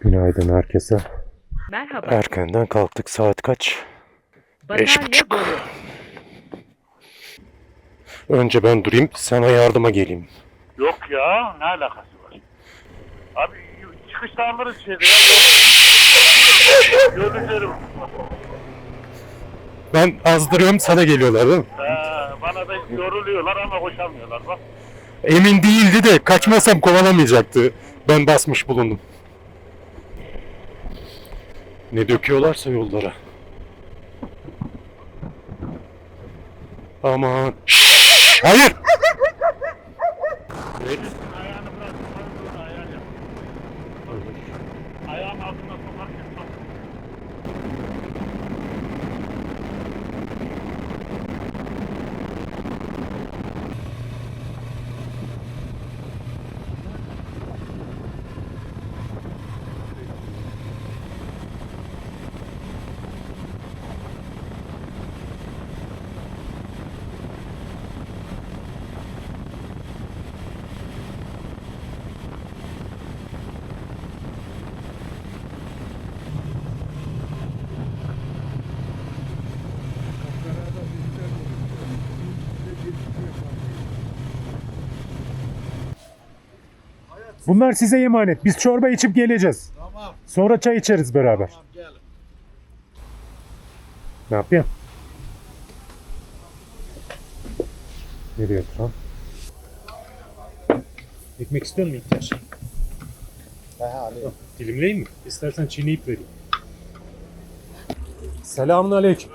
Günaydın herkese. Merhaba. Erkenden kalktık. Saat kaç? beş buçuk. dolu. Önce ben durayım, sana yardıma geleyim. Yok ya ne alakası var? Abi çıkışta alırız şeyde ya. Yok. Görüşürüm. Ben azdırıyorum, sana geliyorlar değil mi? Ee, bana da yoruluyorlar ama koşamıyorlar bak. Emin değildi de kaçmasam kovalamayacaktı. Ben basmış bulundum. Ne döküyorlarsa yollara. Aman. Şşş! Hayır! Bunlar size emanet. Biz çorba içip geleceğiz. Tamam. Sonra çay içeriz beraber. Tamam gel. Ne yapıyorsun? Nereye oturan? Ekmek istiyor musun ihtiyaç? Dilimleyeyim mi? İstersen çiğneyip vereyim. Selamun aleyküm.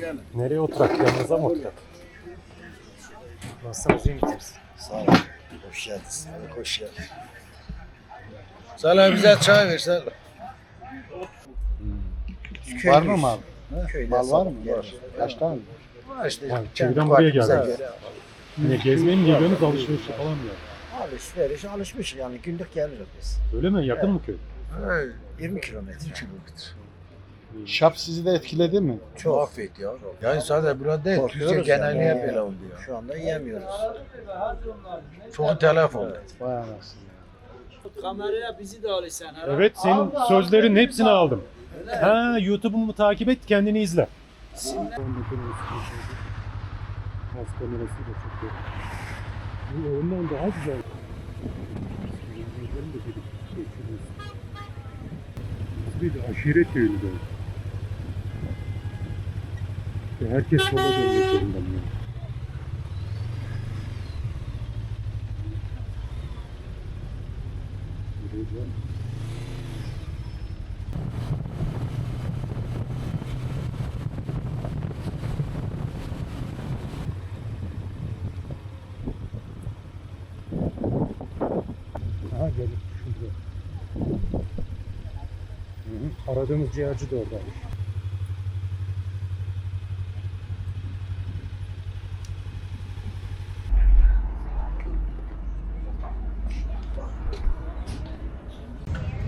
Gel. Nereye oturak? Yanınıza mı oturak? Nasılsınız? iyi misiniz? Sağ ol. Hoş geldin. Hadi hoş geldin. Sana bize çay ver sen. Var mı mal? Mal var mı? Var. Kaç tane? Var işte. Yani köyden buraya göre. Yine gezmeye mi geliyorsunuz alışveriş falan mı? Alışveriş alışmış yani günlük geliriz biz. Öyle mi? Yakın mı köy? 20 kilometre. Şap sizi de etkiledi mi? Çok affet ya. Yani sadece burada değil, Türkiye Korkuyoruz geneliğe yani. böyle oldu ya. Şu anda yiyemiyoruz. Çok telef oldu. Vay anasını. Kameraya bizi de alırsan. Evet senin sözlerin hepsini aldım. Ha YouTube'umu takip et kendini izle. Az kamerası da çok iyi. Bu Ondan daha güzel. Bir de aşiret köyü de. İşte herkes sola dönmek zorunda. Aha gelip şurada. Aradığımız ciğerci de oradaymış.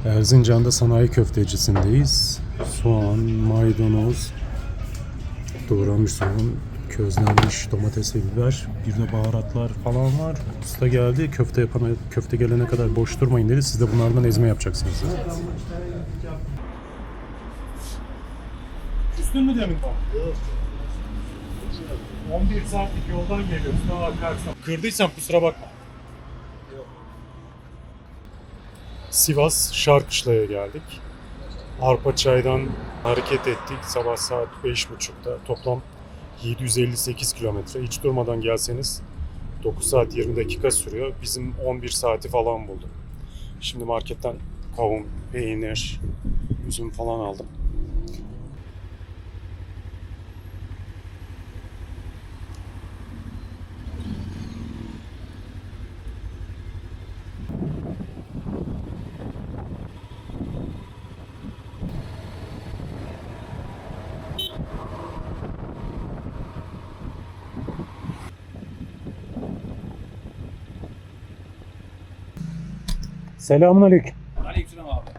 Erzincan'da sanayi köftecisindeyiz. Soğan, maydanoz, doğranmış soğan, közlenmiş domates ve biber, bir de baharatlar falan var. Usta geldi, köfte yapana, köfte gelene kadar boş durmayın dedi. Siz de bunlardan ezme yapacaksınız. dedi. Küstün mü demin bak? 11 saatlik yoldan akarsam. Kırdıysam kusura bakma. Sivas Şarkışla'ya geldik. Arpaçay'dan hareket ettik. Sabah saat 5.30'da toplam 758 kilometre. Hiç durmadan gelseniz 9 saat 20 dakika sürüyor. Bizim 11 saati falan buldu. Şimdi marketten kavun, peynir, üzüm falan aldım. Selamun Aleyküm. Aleykümselam abi.